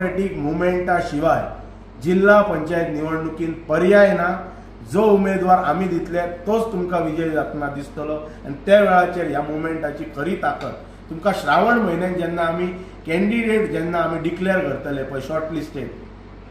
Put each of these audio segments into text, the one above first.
Democratic मुवमेंटाशिवाय जिल्हा पंचायत निवडणुकीत पर्याय ना. जो उमेदवार आम्ही दितले तोच तुमकां विजय जातना दिसतलो. आनी त्या वेळाचेर ह्या मुवमेंटाची खरी ताकद तुमकां श्रावण म्हयन्यात जेन्ना आमी कॅन्डिडेट जेन्ना आमी डिक्लेअर करतले पळय शॉर्ट लिस्टेड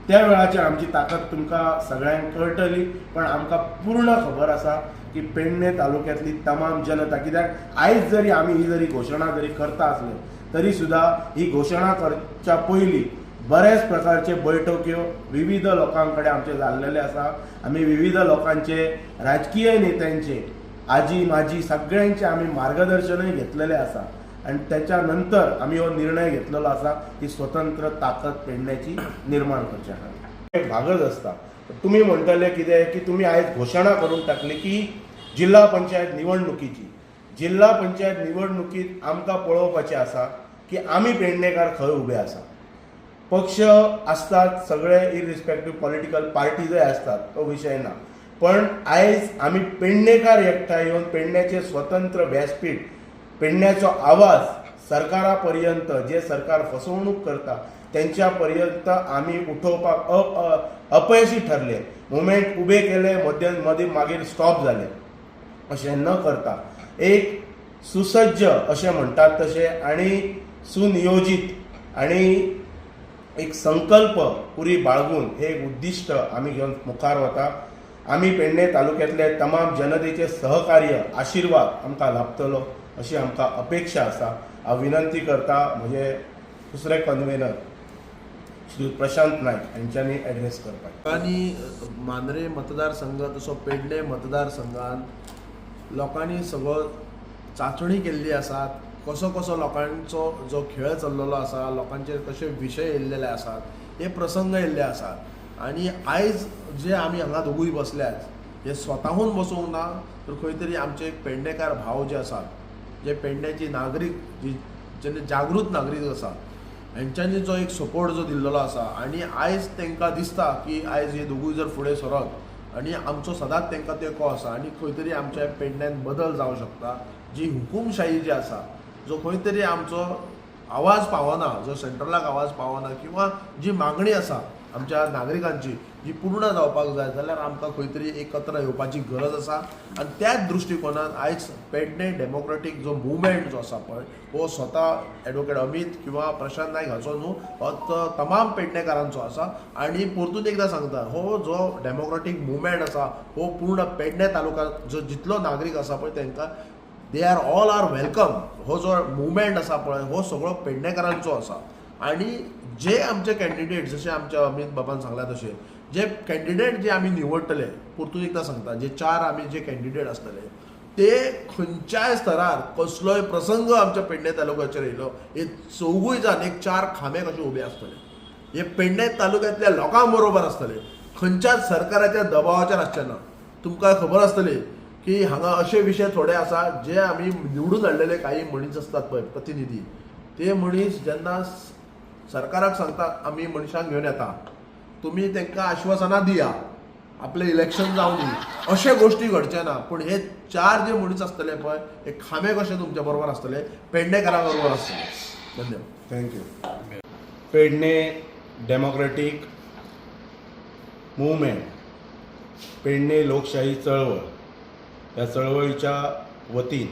त्या वेळाचेर आमची ताकद तुमकां सगळ्यांक कळटली. पण आमकां पूर्ण खबर आसा की पेडणे तालुक्यांतली तमाम जनता कित्याक आयज जरी आमी ही जरी घोशणा जरी करता आसले तरी सुद्धा ही घोशणा करच्या पयलीं बऱ्याच प्रकारचे बैठक्यो विविध लोकां कडेन आमचे जाल्लेले आसा आमी विविध लोकांचे राजकीय नेत्यांचे आजी माजी सगळ्यांचे आमी मार्गदर्शनय घेतलेले आसा आणि त्याच्यानंतर आम्ही हो निर्णय घेतलेलो आसा की स्वतंत्र ताकद पेडण्याची निर्माण करच्या खातीर एक भागच असता. तुम्ही म्हणटले कितें की तुम्ही आयज घोशणा करून टाकली की जिल्हा पंचायत निवडणुकीची. जिल्हा पंचायत निवडणुकीत आमकां पळोवपाचें आसा की आमी पेडणेकार खंय उबे आसा पक्ष असतात सगळे इरिस्पेक्टिव्ह पॉलिटिकल पार्टीजय असतात तो विषय ना. पण आयज आम्ही पेडणेकार एकठांय येवन पेडण्याचे स्वतंत्र व्यासपीठ पेडण्याचो आवाज सरकारा पर्यंत जे सरकार फसवणूक करता त्यांच्या पर्यंत आम्ही उठोवपाक अप अपयशी ठरले. मुमेंट उबे केले मध्य मदीं मागीर स्टॉप झाले. अशें न करता एक सुसज्ज अशें म्हणटात तशें आनी सुनियोजीत आनी एक संकल्प पुरी बाळगून हे एक आम्ही आमी घेवन मुखार वता. आमी पेडणे तालुक्यांतले तमाम जनतेचे सहकार्य आशिर्वाद आमकां लाभतलो अशी आमकां अपेक्षा आसा. हांव विनंती करता म्हजे दुसरे कन्वेनर श्री प्रशांत नायक हांच्यांनी एड्रेस करपाक आनी मांद्रे मतदारसंघ तसो पेडणे मतदारसंघान लोकांनी सगळो चांचणी केल्ली आसात. कसो कसो लोकांचो जो खेळ चल्लेलो आसा लोकांचे कशे विशय येयल्लेले आसात हे प्रसंग येयल्ले आसात. आनी आयज जे आमी हांगा दोगूय बसल्यात हे स्वताहून बसूंक ना तर खंय तरी आमचे पेडणेकार भाव जे आसात जे पेडण्याची नागरीक जी जे जागृत नागरीक आसा हेंच्यांनी जो एक सपोर्ट जो दिल्लो आसा आनी आयज तांकां दिसता की आयज हे दोगूय जर फुडें सरत आनी आमचो सदांच तांकां तेंको आसा आनी खंय तरी आमच्या पेडण्यान बदल जावं शकता जी हुकुमशाही जी आसा जो खंय तरी आमचो आवाज पावना जो सेंट्रलाक आवाज पावना किंवा जी मागणी आसा आमच्या नागरिकांची जी पूर्ण जावपाक जाय जाल्यार आमकां खंय तरी एकत्र येवपाची गरज आसा आनी त्याच दृश्टिकोनात आयज पेडणे डेमोक्रेटीक जो मुवमेंट जो आसा पळय हो स्वता एडवोकेट अमित किंवा प्रशांत नायक हाचो न्हू हो तमाम पेडणेकारांचो आसा आनी परतून एकदां सांगता हो जो डेमोक्रेटीक मुवमेंट आसा हो पूर्ण पेडणे तालुक्यात जो जितलो नागरीक आसा पळय तांकां they are all are welcome हो जो मुवमेंट आसा पळय हो सगळो पेडणेकारांचो आसा आणि जे आमचे कॅन्डिडेट जसे आमच्या अमित बाबान सांगला तशें जे कॅन्डिडेट जे आमी निवडटले परतून एकदां सांगता जे चार आमी जे कॅन्डिडेट आसतले ते खंयच्याय स्तरार कसलोय प्रसंग आमच्या पेडणे तालुक्याचेर येयलो हे चौगूय जाण एक चार खांबे कशे उबे आसतले हे पेडणे तालुक्यांतल्या लोकां बरोबर आसतले खंयच्याच सरकाराच्या दबावाचेर आसचे ना तुमकां खबर आसतली की हांगा अशे विशय थोडे आसा जे आमी निवडून हाडलेले काही मनीस असतात पळय प्रतिनिधी. ते मनीस जेन्ना सरकाराक सांगतात आमी मनशांक घेवन येता. तुमी तांकां आश्वासनां दिया आपलें इलेक्शन जावं दी अशे गोश्टी घडचे ना. पूण हे चार जे मनीस आसतले पळय हे खांबे कशे तुमच्या बरोबर आसतले पेडणेकारा बरोबर आसतले धन्यवाद. Thank you Pernem democratic movement. Pernem लोकशाही चळवळ. ह्या चळवळीच्या वतीन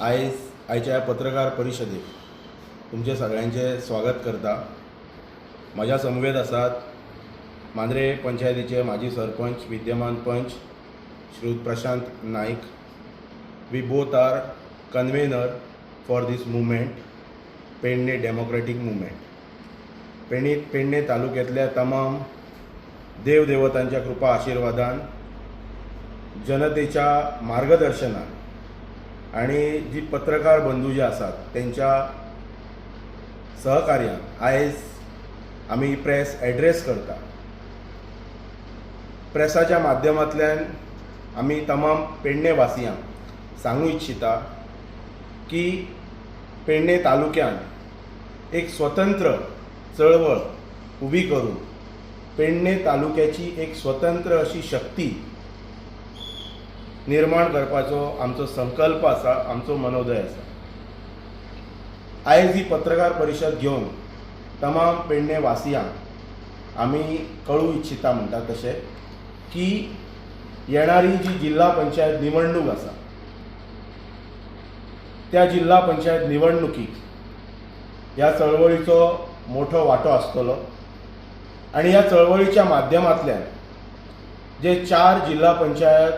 आयज आयच्या पत्रकार परिशदेक तुमचे सगळ्यांचे स्वागत करता. माझ्या समवेत आसात मांद्रे पंचायतीचे माजी सरपंच विद्यमान पंच Shri Prashant Naik. We both are convener for this movement Pernem democratic movement Pernem Pernem तालुक्यांतल्या तमाम देवदेवतांच्या कृपा आशिर्वादान जनतेच्या मार्गदर्शनात आणि जी पत्रकार बंधू जे आसात त्यांच्या सहकार्यान आयज आमी प्रेस एड्रेस करता प्रेसाच्या माध्यमांतल्यान आमी तमाम पेडणे वासियांक सांगू इच्छिता की पेडणे तालुक्यान एक स्वतंत्र चळवळ उबी करून पेडणे तालुक्याची एक स्वतंत्र अशी शक्ती निर्माण करपाचो आमचो संकल्प आसा आमचो मनोदय आसा. आयज ही पत्रकार परिशद घेवन तमाम पेडणे वासियांक आमी कळू इच्छिता म्हणटा तशें की येणारी जी जिल्हा पंचायत निवडणूक आसा त्या जिल्हा पंचायत निवडणुकीक ह्या चळवळीचो मोठो वांटो आसतलो आनी ह्या चळवळीच्या माध्यमांतल्यान जे चार जिल्हा पंचायत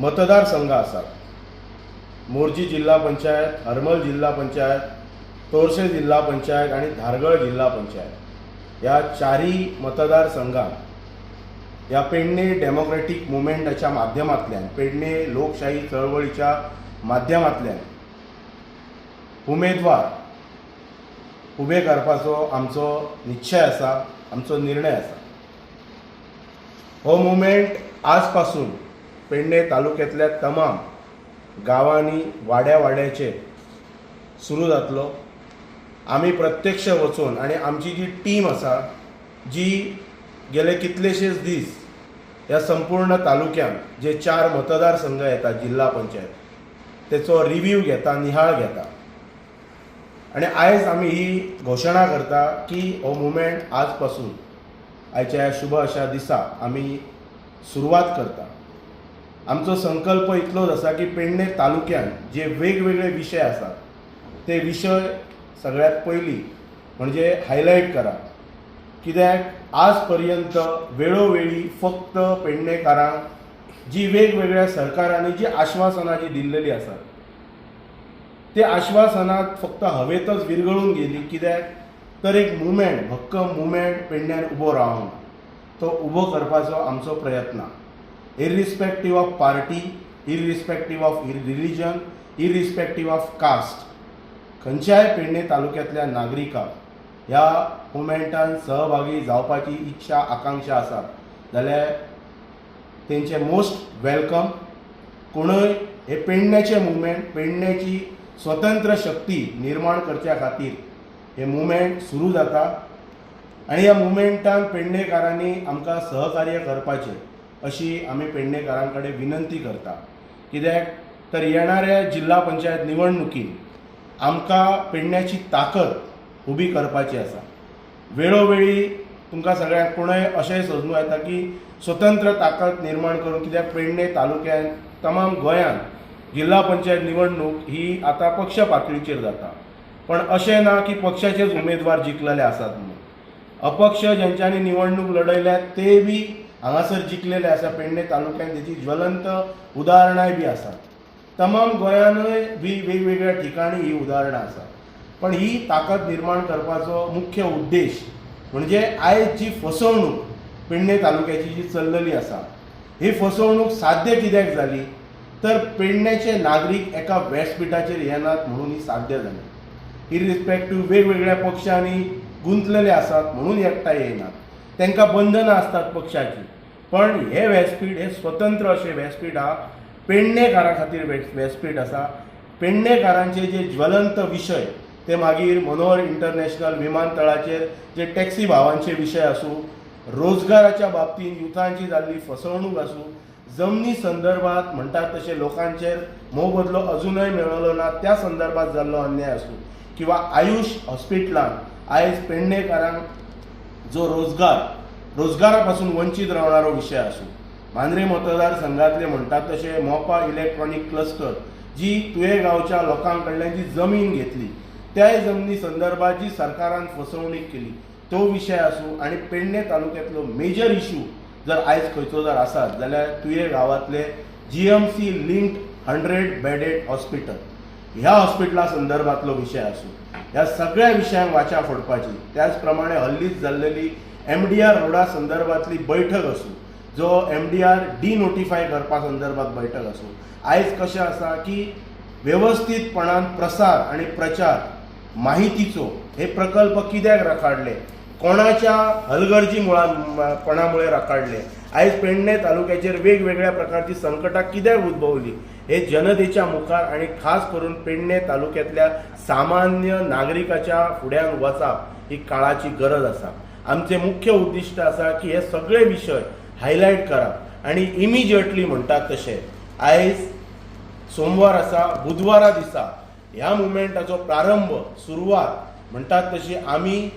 मतदारसंघ आसात मोर्जी जिल्हा पंचायत हरमल जिल्हा पंचायत तोरसे जिल्हा पंचायत आणि धारगळ जिल्हा पंचायत. ह्या चारही मतदारसंघात ह्या पेडणे डेमोक्रेटीक मुवमेंटाच्या माध्यमांतल्यान पेडणे लोकशाही चळवळीच्या माध्यमांतल्यान उमेदवार उबे करपाचो आमचो निश्चय आसा आमचो निर्णय आसा हो मुवमेंट आज पासून पेडणे तालुक्यांतल्या तमाम गांवांनी वाड्या वाड्याचेर सुरू जातलो. आमी प्रत्यक्ष वचून आनी आमची जी टीम आसा जी गेले कितलेशेच दीस ह्या संपूर्ण तालुक्यांत जे चार मतदारसंघ येतात जिल्हा पंचायत तेचो रिव्ह्यू घेता निहाळ घेता. आनी आयज आमी ही घोशणा करता की हो मुमेंट आज पासून आयच्या शुभ अशा दिसा आमी सुरवात करता. आमचो संकल्प इतलोच आसा की पेडणे तालुक्यांत जे वेगवेगळे विशय आसात ते विशय सगळ्यात पयलीं म्हणजे हायलायट करा. कित्याक आज पर्यंत वेळोवेळी फक्त पेडणेकारांक जी वेगवेगळ्या सरकारांनी जी आश्वासनां जी दिल्लेली आसात ते आश्वासनात फक्त हवेतच विरगळून गेली. कित्याक तर एक मुवमेंट भक्कम मुवमेंट पेडण्यान उबो रावन तो उबो करपाचो आमचो प्रयत्न. Irrespective of party irrespective of religion, irrespective of caste खंयच्याय पेडणे तालुक्यांतल्या नागरिकांक ह्या मुवमेंटान सहभागी जावपाची इच्छा आकांक्षा आसा जाल्यार तेंचे मोस्ट वेलकम कोणूय हे पेडण्याचे मुवमेंट पेडण्याची स्वतंत्र शक्ती निर्माण करच्या खातीर हे मुवमेंट सुरू जाता. आनी ह्या मुवमेंटान पेडणेकारांनी आमकां सहकार्य करपाचें. अशी आमी पेडणेकारां कडेन विनंती करता. कित्याक तर येणाऱ्या जिल्हा पंचायत निवडणुकीत आमकां पेडण्याची ताकद उबी करपाची आसा. वेळोवेळी तुमकां सगळ्यांक कोणय अशेंय सोदूं येता की स्वतंत्र ताकद निर्माण करून कित्याक पेडणे तालुक्यान तमाम गोंयांत जिल्हा पंचायत निवडणूक ही आतां पक्ष पातळीचेर जाता. पण अशें ना की पक्षाचेच उमेदवार जिखलेले आसात म्हणून. अपक्ष ज्यांच्यांनी निवडणूक लढयल्या ते बी हांगासर जिखलेले आसा पेडणे तालुक्यांत तेची ज्वलंत उदाहरणांय बी आसात तमाम गोंयानूय बी वेगवेगळ्या ठिकाणी ही उदाहरणां आसात पण ही ताकद निर्माण करपाचो मुख्य उद्देश म्हणजे आयज जी फसवणूक पेडणे तालुक्याची जी चल्लली आसा ही फसवणूक साध्य कित्याक जाली तर पेडण्याचे नागरीक एका व्यासपीठाचेर येनात म्हणून ही साध्य जाली इरिस्पेक्टीव वेगवेगळ्या पक्षांनी गुंतलेले आसात म्हणून एकठांय येनात. तांकां बंधनां असतात पक्षाची. पण हे व्यासपीठ हे स्वतंत्र अशें व्यासपीठ हा पेडणेकारां खातीर व्यासपीठ आसा पेडणेकारांचे जे ज्वलंत विशय ते मागीर मनोहर इंटरनॅशनल विमानतळाचेर जे टॅक्सी भावांचे विशय आसूं रोजगाराच्या बाबतींत युथांची जाल्ली फसवणूक आसूं जमनी संदर्भात म्हणटात तशें लोकांचेर मोबदलो अजूनय मेळलो ना त्या संदर्भात जाल्लो अन्याय आसूं किंवा आयुष हॉस्पिटलान आयज पेडणेकारांक जो रोजगार रोजगारा पासून वंचीत रावणारो विशय आसूं मांद्रे मतदारसंघातले म्हणटात तशें मोपा इलेक्ट्रॉनिक क्लस्टर जी तुये गांवच्या लोकां कडल्यान जी जमीन घेतली त्या जमनी संदर्भात जी सरकारान फसवणूक केली तो विशय आसूं आनी पेडणे तालुक्यांतलो मेजर इशू जर आयज खंयचो जर आसात जाल्यार तुये गांवांतले G M C linked hundred bedded hospital ह्या हॉस्पिटला संदर्भातलो विशय आसूं ह्या सगळ्या विशयांक वाचा फोडपाची. त्याच प्रमाणे हल्लीच जाल्लेली एम डी आर रोडा संदर्भातली बैठक आसूं जो एम डी आर डिनोटिफाय करपा संदर्भात बैठक आसूं आयज कशें आसा की व्यवस्थीतपणान प्रसार आनी प्रचार माहितीचो हे प्रकल्प कित्याक रखाडले? कोणाच्या हलगर्जी मुळा रखाडले आयज पेडणे तालुक्याचेर वेगवेगळ्या प्रकारची संकटां कित्याक उद्भवली? हे जनतेच्या मुखार आणि खास करून पेडणे तालुक्यातल्या सामान्य नागरिकाच्या फुड्यान वचप ही काळाची गरज आसा. आमचे मुख्य उद्दिश्ट आसा की हे सगळे विशय हायलायट करप आणि इमिजिएटली म्हणटात तशें. आयज सोमवार आसा बुधवारा दिसा. ह्या मुवमेंटाचो प्रारंभ सुरवात म्हणटात तशी आमी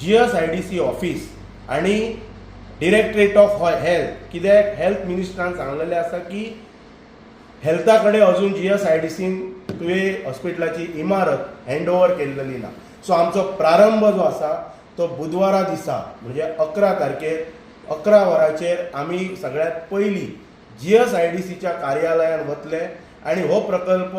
G S I D C office आनी डिरेक्टरेट ऑफ हेल्थ कित्याक हेल्थ मिनिस्टरान सांगलेलें आसा की हेल्था कडेन अजून जी एस आय डी सीन तुवें हॉस्पिटलाची इमारत हँड ओवर केल्लेली ना. सो आमचो प्रारंभ जो आसा तो बुधवारा दिसा म्हणजे अकरा तारखेर अकरा वरांचेर आमी सगळ्यात पयलीं जी एस आय डी सीच्या कार्यालयान वतले आनी हो प्रकल्प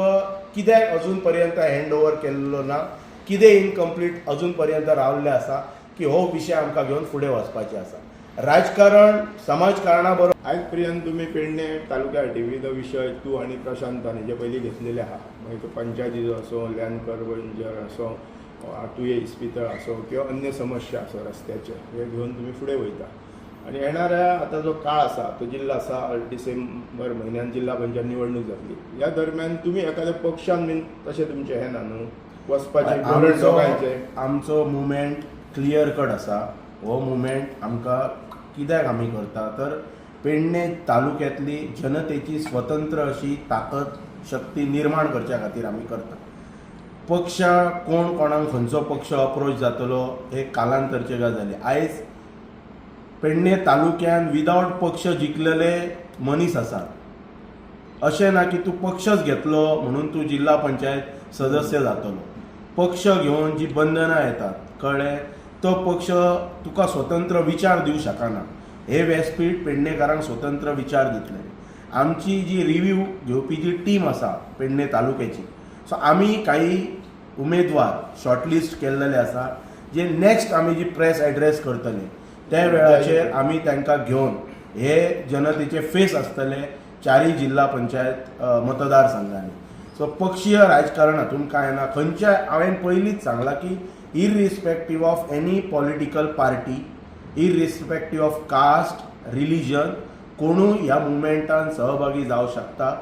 कित्याक अजून पर्यंत हँड ओवर केल्लो ना कितें इनकम्प्लीट अजून पर्यंत रावल्ले आसा की हो विशय आमकां घेवन फुडें वचपाचें आसा राजकारण समाजकारणा बरोबर आयज पर्यंत तुमी पेडणे तालुक्या खातीर विशय तूं आनी प्रशांतान हेजे पयलीं घेतलेले आहा मागीर म्हणजे तो पंचायतीचो असो लँडकर कर्वंजर असो तुये इस्पितळ असो किंवा अन्य समस्या असो रस्त्याचे हे घेवन तुमी फुडें वयता. आनी येणाऱ्या आतां जो काळ आसा तो जिल्लो आसा डिसेंबर महिन्यात जिल्हा पंचायत निवडणूक जातली ह्या दरम्यान तुमी एखाद्या पक्षान बीन तशें तुमचें हें ना न्हू वचपाचें आमचो दोगांयचें आमचो मुवमेंट क्लियर कट आसा. हो मुवमेंट आमकां कित्याक आमी करता? तर पेडणे तालुक्यांतली जनतेची स्वतंत्र अशी ताकद शक्ती निर्माण करच्या खातीर आमी करता. पक्ष कोण कोणाक खंयचो पक्ष अप्रोच जातलो हे कालांतरचे गजाली. आयज पेडणे तालुक्यान विदावट पक्ष जिखलेले मनीस आसात अशें ना की तूं पक्षच घेतलो म्हणून तूं जिल्ला पंचायत सदस्य जातलो. पक्ष घेवन जी बंधनां येतात कळ्ळें तो पक्ष तुका स्वतंत्र विचार दिवं शकना. हे व्यासपीठ पेडणेकारांक स्वतंत्र विचार दितले. आमची जी रिव्ह्यू घेवपी जी टीम आसा पेडणे तालुक्याची सो आमी काही उमेदवार शॉर्टलिस्ट केल्लेले आसा जे नेक्स्ट आमी जी प्रेस एड्रेस करतले त्या वेळाचेर आमी तांकां घेवन हे जनतेचे फेस आसतले चारी जिल्ला पंचायत मतदारसंघांनी. सो पक्षीय राजकारण हातून कांय ना खंयच्या हांवें पयलींच सांगलां की irrespective of any political party irrespective of caste religion कोणूय ह्या मुवमेंटान सहभागी जावं शकता.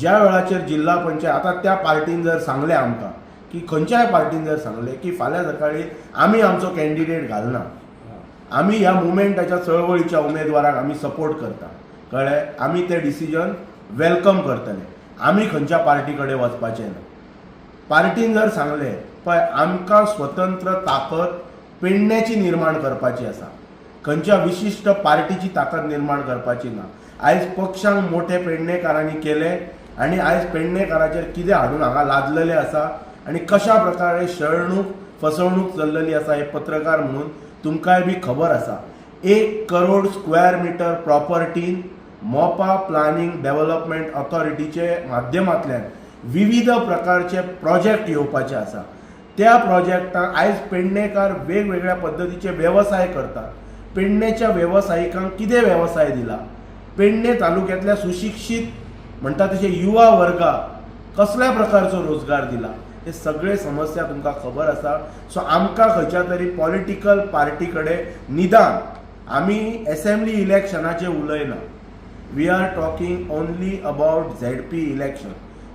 ज्या वेळाचेर जिल्ला पंचायत आतां त्या पार्टीन जर सांगलें आमकां की खंयच्याय पार्टीन जर सांगलें की फाल्यां सकाळी आमी आमचो कॅन्डिडेट घालना. आमी ह्या मुवमेंटाच्या चळवळीच्या उमेदवाराक आमी सपोर्ट करता. कळ्ळें? आमी तें डिसिजन वेलकम करतले. आमी खंयच्या पार्टी कडेन वचपाचें ना पार्टीन जर सांगलें पळय आमकां स्वतंत्र ताकद पेडण्याची निर्माण करपाची आसा. खंयच्या विशिश्ट पार्टीची ताकद निर्माण करपाची ना. आयज पक्षांक मोठे पेडणेकारांनी केले आनी आयज पेडणेकाराचेर कितें हाडून हांगा लादलेले आसा आनी कशा प्रकारे शळणूक फसवणूक चल्लेली आसा हे पत्रकार म्हणून तुमकांय बी खबर आसा. एक करोड स्क्वेअर मिटर प्रॉपर्टीन मोपा प्लॅनिंग डेव्हलपमेंट ऑथॉरिटीचे माध्यमांतल्यान विविध प्रकारचे प्रोजेक्ट येवपाचे आसा. त्या प्रोजेक्टांक आयज पेडणेकार वेगवेगळ्या पद्दतीचे वेवसाय करतात. पेडणेच्या वेवसायिकांक कितें वेवसाय दिला? पेडणे तालुक्यांतल्या सुशिक्षीत म्हणटा तशे युवा वर्गाक कसल्या प्रकारचो रोजगार दिला? हे सगळे समस्या तुमकां खबर आसा. सो आमकां खंयच्या तरी पॉलिटिकल पार्टी कडेन निदान. आमी एसेंब्ली इलेक्शनाचे उलयना. We are talking only about Z P election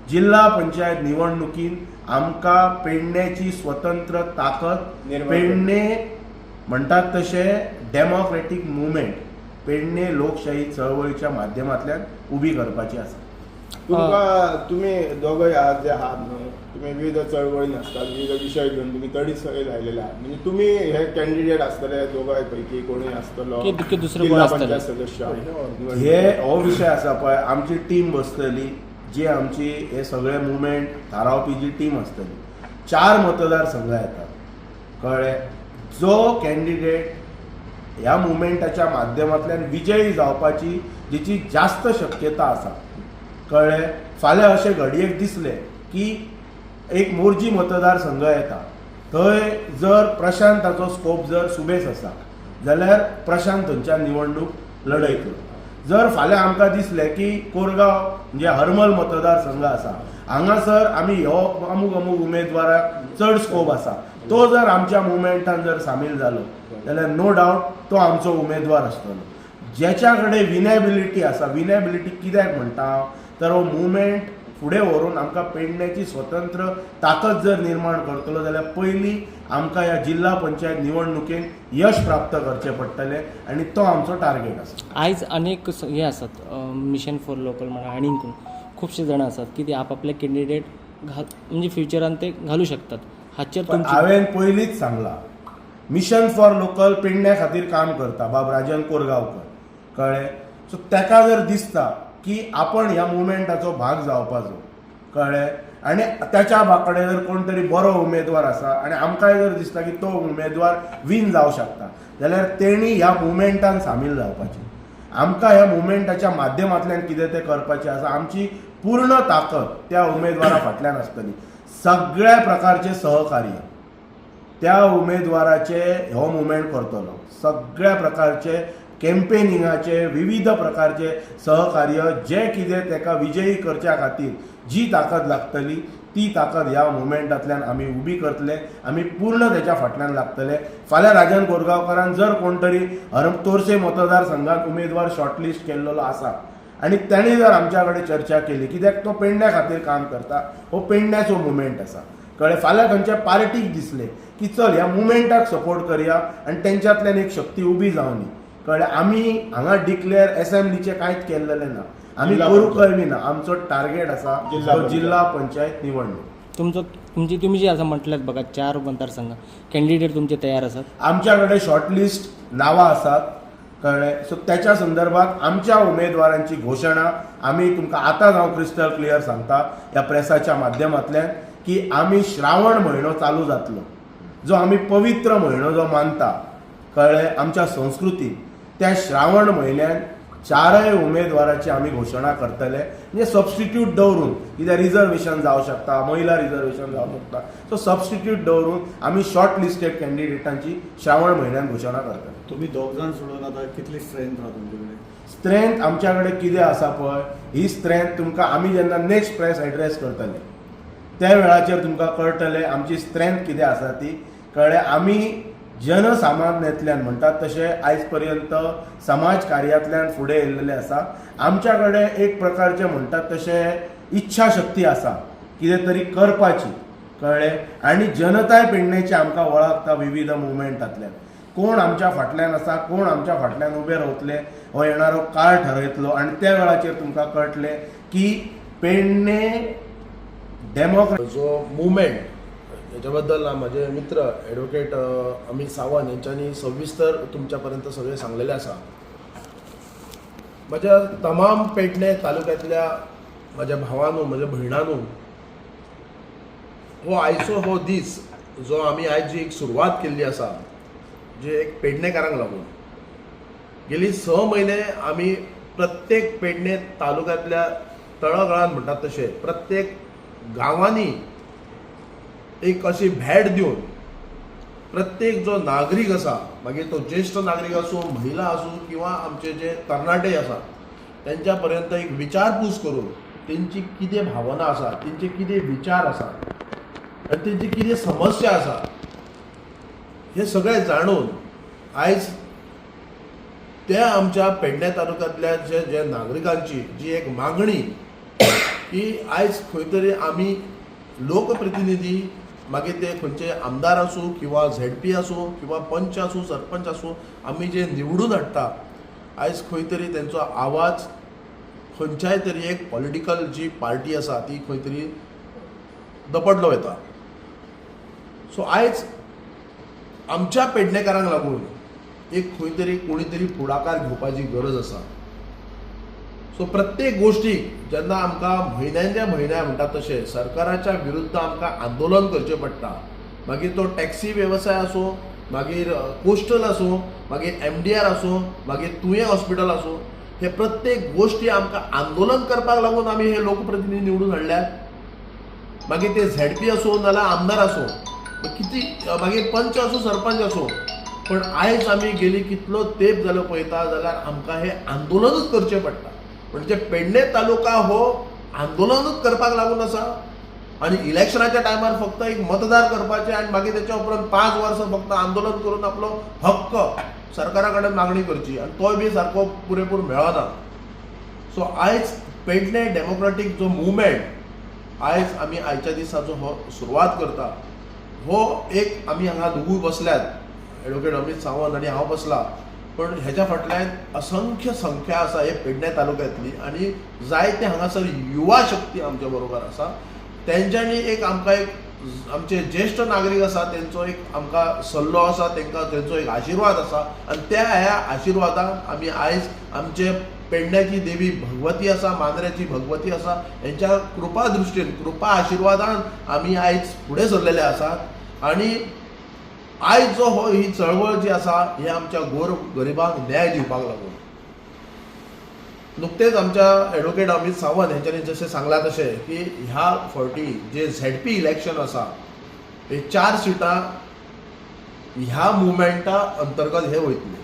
जिल्ला पंचायत निवडणुकीन आमकां पेडण्याची स्वतंत्र ताकद पेडणे म्हणटात तशे डेमोक्रेटीक मुवमेंट पेडणे लोकशाही चळवळीच्या माध्यमांतल्यान उबी करपाची आसा तुमकां तुमी दोगय आहात जे आहात न्हू तुमी विविध चळवळीन आसतात विविध विशय घेवन तुमी तडी सय लायलेले आहात म्हणजे तुमी हे कॅन्डिडेट आसतले दोगांय पैकी कोणूय आसतलो की- की दुसरो कोण जिल्हा? पंचायत सदस्य. हे हो विशय आसा पळय आमची टीम बसतली जी आमची हे सगळे मुवमेंट थारावपी जी टीम आसतली चार मतदारसंघ येतात कळ्ळें जो कॅन्डिडेट ह्या मुवमेंटाच्या माध्यमांतल्यान विजयी जावपाची जिची जास्त शक्यता आसा कळ्ळें फाल्यां अशें घडयेक दिसलें की एक मोरजी मतदारसंघ येता. थंय जर प्रशांताचो स्कोप जर सुबेस आसा जाल्यार प्रशांत थंयच्यान निवडणूक लढयतलो जर फाल्यां आमकां दिसलें की कोरगांव म्हणजे हरमल मतदारसंघ आसा हांगासर आमी हो अमूक अमूक उमेदवाराक चड स्कोप आसा. तो जर आमच्या मुवमेंटान जर सामील जालो जाल्यार नो डावट तो आमचो उमेदवार आसतलो. ज्याच्या कडेन विनेबिलिटी आसा विनेबिलिटी कित्याक म्हणटा? हांव? तर हो मुवमेंट फुडें व्हरून आमकां पेडण्याची स्वतंत्र ताकद जर निर्माण करतलो जाल्यार पयलीं आमकां ह्या जिल्ला पंचायत निवडणुकेन यश प्राप्त करचें पडटलें आनी तो आमचो टार्गेट आसा. आयज अनेक हे आसात मिशन फॉर लोकल म्हणा आनीक कोण खुबशे जाणां आसात की ते आपापले कॅन्डिडेट घाल म्हणजे फ्युचरान ते घालू शकतात. हाचेर हांवें पयलींच सांगला. मिशन फॉर लोकल पेडण्या खातीर काम करता बाब राजन कोरगांवकर. कळ्ळें? सो ताका जर दिसता की आपण ह्या मुवमेंटाचो भाग जावपाचो कळ्ळें? आनी त्याच्या बाकडे जर कोण तरी बरो उमेदवार आसा आनी आमकांय जर दिसता की तो उमेदवार विन जावं शकता जाल्यार तेणी ह्या मुवमेंटान सामील जावपाची. आमकां ह्या मुवमेंटाच्या माध्यमांतल्यान कितें तें करपाचें आसा आमची पूर्ण ताकद त्या उमेदवारा फाटल्यान आसतली. सगळ्या प्रकारचे सहकार्य. त्या उमेदवाराचे हो मुवमेंट करतलो. सगळ्या प्रकारचे कॅम्पेनिंगाचे विविध प्रकारचे सहकार्य जे कितें तेका विजयी करच्या खातीर जी ताकद लागतली ती ताकद ह्या मुवमेंटांतल्यान आमी उबी करतले आमी पूर्ण तेच्या फाटल्यान लागतले. फाल्यां राजन कोरगांवकरान जर कोण तरी हर तोरशे मतदारसंघात उमेदवार शॉर्टलिस्ट केल्लो आसा आनी ताणी जर आमच्या कडेन चर्चा केली कित्याक तो पेडण्या खातीर काम करता हो पेडण्याचो मुवमेंट आसा कळ्ळें फाल्यां खंयच्या पार्टीक दिसलें की चल ह्या मुवमेंटाक सपोर्ट करया आनी तेंच्यांतल्यान एक शक्ती उबी जावनी. कळ्ळें आमी हांगा डिक्लेअर एसएमडीचें कांयच केल्लेलें ना. आमी करूंकय बी ना. आमचो टार्गेट आसा जिल्हा तो पंचायत. जिल्हा पंचायत निवडणूक. तुमचो तुमची तुम्ही जे आसा म्हटल्यात बघा चार मतदारसंघ कॅन्डिडेट तुमचे तयार आसात आमच्या कडेन शॉर्टलिस्ट नांवां आसात कळ्ळें सो त्याच्या संदर्भात आमच्या उमेदवारांची घोशणा आमी तुमकां आतांच हांव क्रिस्टल क्लियर सांगता ह्या प्रेसाच्या माध्यमांतल्यान की आमी श्रावण म्हयनो चालू जातलो. जो आमी पवित्र म्हयनो जो मानता कळ्ळें आमच्या संस्कृतीन त्या श्रावण म्हयन्यान चारय उमेदवाराची आमी घोशणा करतले. म्हणजे सबस्टिट्यूट दवरून कित्याक रिजर्वेशन जावं शकता महिला रिजर्वेशन जावं शकता. सो सबस्टिट्यूट दवरून आमी शॉर्ट लिस्टेड कॅन्डिडेटांची श्रावण म्हयन्यान घोशणा करतले तुम्ही दोग जाण सोडून आता कितली स्ट्रेंथ आहा तुमचे स्ट्रेंथ आमच्या कडेन कितें आसा पळय ही स्ट्रेंथ तुमकां आमी जेन्ना नेक्स्ट प्रेस एड्रेस करतले त्या वेळाचेर तुमकां कळटलें आमची स्ट्रेंथ कितें आसा ती. कळ्ळें आमी जनसामान्यांतल्यान म्हणटात तशें आयज पर्यंत समाज कार्यांतल्यान फुडें येयल्लेले आसा आमच्या कडेन एक प्रकारचे म्हणटात तशें इच्छा शक्ती आसा कितें तरी करपाची कळ्ळें आनी जनताय पेडणेची आमकां वळखता विविध मुवमेंटांतल्यान. कोण आमच्या फाटल्यान आसा कोण आमच्या फाटल्यान उबे रावतले? हो येणारो काळ ठरयतलो. आनी त्या वेळाचेर तुमकां कळटलें की पेडणे डेमोक्रेट जो मुवमेंट याच्या बद्दल माझे मित्र ॲडव्होकेट अमित सावंत यांच्यानी सविस्तर तुमच्यापर्यंत सगळे सांगलेले आसा माझ्या तमाम पेडणे तालुक्यातल्या माझ्या भावानू म्हज्या भयणानू हो आयचो हो दीस जो आमी आयज जी एक सुरवात केल्ली आसा जे एक पेडणेकारांक लागून. गेली स म्हयने आमी प्रत्येक पेडणे तालुक्यांतल्या तळगळान म्हणटात तशें प्रत्येक गांवांनी एक अशी भेट दिवन प्रत्येक जो नागरीक आसा मागीर तो ज्येश्ठ नागरीक आसूं महिला आसूं किंवा आमचे जे तरणाटे आसा तेंच्या पर्यंत एक विचारपूस करून तेंची कितें भावना आसा तेंचे कितें विचार आसा आनी तेंची कितें समस्या आसा हे सगळें जाणून आयज त्या आमच्या पेडण्या तालुक्यांतल्या जे जे नागरिकांची जी एक मागणी की आयज खंय तरी आमी लोकप्रतिनिधी मागीर ते खंयचे आमदार आसूं किंवा झेड पी आसूं किंवा पंच आसूं सरपंच आसूं आमी जे निवडून हाडटा आयज खंय तरी तेंचो आवाज खंयच्याय तरी एक पॉलिटिकल जी पार्टी आसा ती खंय तरी दपडलो येता. सो आयज आमच्या पेडणेकारांक लागून एक खंय तरी कोणी तरी फुडाकार घेवपाची गरज आसा सो प्रत्येक गोष्टीक जेन्ना आमकां म्हयन्याच्या म्हयन्या म्हणटा तशें सरकाराच्या विरुद्ध आमकां आंदोलन करचें पडटा. मागीर तो टॅक्सी वेवसाय आसूं मागीर कोस्टल आसूं मागीर एम डी आर आसूं मागीर तुयें हॉस्पिटल आसूं हे प्रत्येक गोश्टी आमकां आंदोलन करपाक लागून आमी हे लोकप्रतिनिधी निवडून हाडल्यात. मागीर ते झॅड पी आसूं नाल्यार आमदार आसूं किती मागीर पंच आसूं सरपंच आसूं पण आयज आमी गेली कितलो तेंप जालो पळयता जाल्यार आमकां हे आंदोलनूच करचें पडटा. म्हणजे पेडणे तालुका हो आंदोलनूच करपाक लागून आसा आनी इलेक्शनाच्या टायमार फक्त एक मतदार करपाचें आनी मागीर तेच्या उपरांत पांच वर्सां फक्त आंदोलन करून आपलो हक्क सरकारा कडेन मागणी करची. आनी तोय बी सारको पुरेपूर मेळना. सो आयज पेडणे डेमोक्रेटीक जो मुवमेंट आयज आमी आयच्या दिसाचो हो सुरवात करता. हो एक आमी हांगा दोगूय बसल्यात. एडवोकेट अमित सावंत आनी हांव बसला. पण ह्याच्या फाटल्यान असंख्य संख्या आसा हे पेडणे तालुक्यांतली आनी जायते हांगासर युवा शक्ती आमच्या बरोबर आसा तेंच्यांनी एक आमकां एक आमचे ज्येष्ठ नागरीक आसा तेंचो एक आमकां सल्लो आसा तेंकां तेंचो एक आशिर्वाद आसा आनी त्या ह्या आशिर्वादान आमी आयज आमचे पेडण्याची देवी भगवती आसा मांद्र्याची भगवती आसा हेंच्या कृपा दृश्टीन कृपा आशिर्वादान आमी आयज फुडें सरलेले आसात. आनी आयज जो हो ही चळवळ जी आसा ही आमच्या गोर गरिबांक न्याय दिवपाक लागून. नुकतेच आमच्या एडवोकेट अमित सावंत यांच्यानी जसे सांगला तसे की ह्या फावटी जे झेड पी इलेक्शन आसा हे चार सिटां ह्या मुवमेंटा अंतर्गत हे वयतले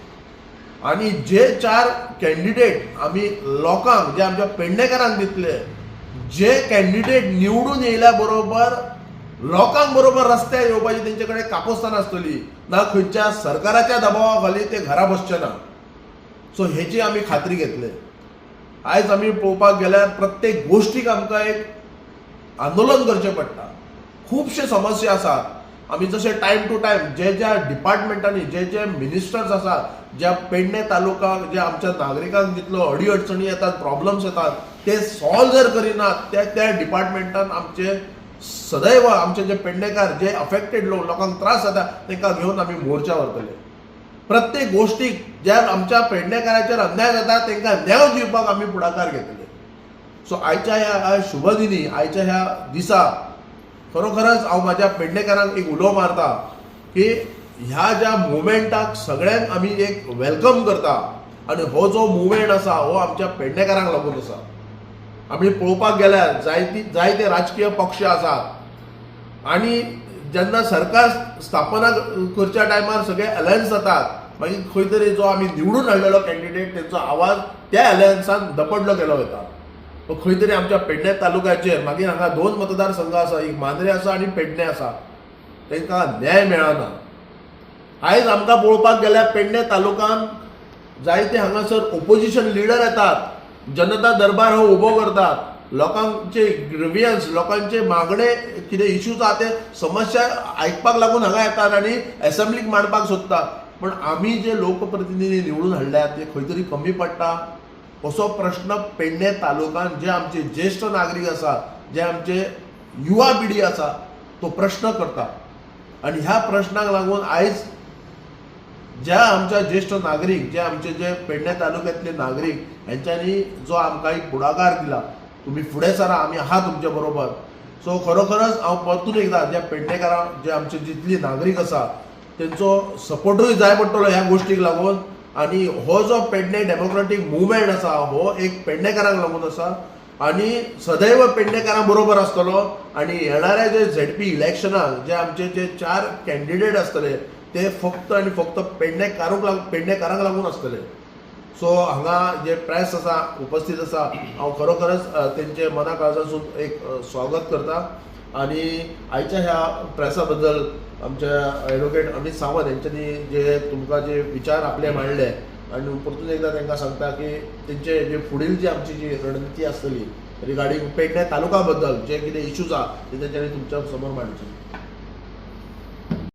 आणि जे चार कॅन्डिडेट आमी लोकांक जे आमच्या पेडणेकारांक दितले जे कॅन्डिडेट निवडून येयल्या बरोबर लोकांक बरोबर रस्त्यार येवपाची तेंचे कडेन कापोस्तान आसतली ना खंयच्या सरकाराच्या दबावा खाली ते घरा बसचे ना सो हेची आमी खात्री घेतले. आयज आमी पळोवपाक गेल्यार प्रत्येक गोश्टीक आमकां एक आंदोलन करचें पडटा. खुबशे समस्या आसात. आमी जशे टायम टू टायम जे ज्या डिपार्टमेंटांनी जे जे मिनिस्टर्स आसात ज्या पेडणे तालुकाक जे आमच्या नागरिकांक जितलो अडी अडचणी येतात प्रॉब्लम्स येतात ते सॉल्व जर करिनात त्या त्या डिपार्टमेंटान आमचे सदैव आमचे जे पेडणेकार जे अफेक्टेड लोक लोकांक त्रास जाता तांकां घेवन आमी मोर्चा व्हरतले प्रत्येक गोष्टीक ज्या आमच्या पेडणेकाराचेर अन्याय जाता तांकां न्याय दिवपाक आमी फुडाकार घेतले. सो आयच्या ह्या ह्या शुभदिनी आयच्या ह्या दिसा खरोखरच हांव म्हाज्या पेडणेकारांक एक उलो मारता की ह्या ज्या मुवमेंटाक सगळ्यांक आमी एक वेलकम करता आनी हो जो मुवमेंट आसा हो आमच्या पेडणेकारांक लागून आसा आमी पळोवपाक गेल्यार जायती जायते राजकीय पक्ष आसात. आनी जेन्ना सरकार स्थापना करच्या टायमार सगळे अलायन्स जातात मागीर खंय तरी जो आमी निवडून हाडलेलो कॅन्डिडेट तेंचो आवाज त्या अलायन्सान दपडलो गेलो वता. खंय तरी आमच्या पेडणे तालुक्याचेर मागीर हांगा दोन मतदारसंघ आसा एक मांद्रे आसा आनी पेडणे आसा. तांकां न्याय मेळना. आयज आमकां पळोवपाक गेल्यार पेडणे तालुकान जायते हांगासर ओपोजिशन लिडर येतात. जनता दरबार हो उबो करतात. लोकांचे ग्रिवियन्स लोकांचे मागणे कितें इश्यूज आहा ते समस्या आयकपाक लागून हांगा येतात आनी असेंब्लीक मांडपाक सोदतात. पण आमी जे लोकप्रतिनिधी निवडून हाडल्यात ते खंय तरी कमी पडटा. असो प्रश्न पेडणे तालुकान जे आमचे ज्येष्ठ नागरीक आसा जे आमचे युवा पिढी आसा तो प्रश्न करता आनी ह्या प्रश्नाक लागून आयज ज्या आमच्या ज्येष्ठ नागरीक जे आमचे जे पेडणे तालुक्यांतले नागरीक हेंच्यांनी जो आमकां एक पुढाकार दिला तुमी फुडें सरा आमी आहा तुमच्या बरोबर. सो खरोखरच हांव परतून एकदां ज्या पेडणेकारां जे आमचे जितली नागरीक आसा तेंचो सपोर्टूय जाय पडटलो ह्या गोश्टीक लागून. आनी हो जो पेडणे डेमोक्रेटीक मुवमेंट आसा हो एक पेडणेकारांक लागून आसा आनी सदैव पेडणेकारां बरोबर आसतलो. आनी येणाऱ्या जे झेड पी इलेक्शनाक जे आमचे जे चार कॅन्डिडेट आसतले ते फक्त आनी फक्त पेडणेकारूंक लाग पेडणेकारांक लागून आसतले सो हांगा जे प्रेस आसा उपस्थित आसा हांव खरोखरच तेंचे मना काळजासून एक स्वागत करता. आनी आयच्या ह्या प्रेसा बद्दल आमचे ॲडव्होकेट अमित सावंत हेंच्यांनी जे तुमकां जे विचार आपले मांडले आनी परतून एकदां तांकां सांगता की तेंचे जे फुडील जी आमची जी रणनिती आसतली रिगार्डींग पेडणे तालुका बद्दल जे कितें इश्यूज आहा ते तेंच्यांनी तुमच्यासमोर मांडचे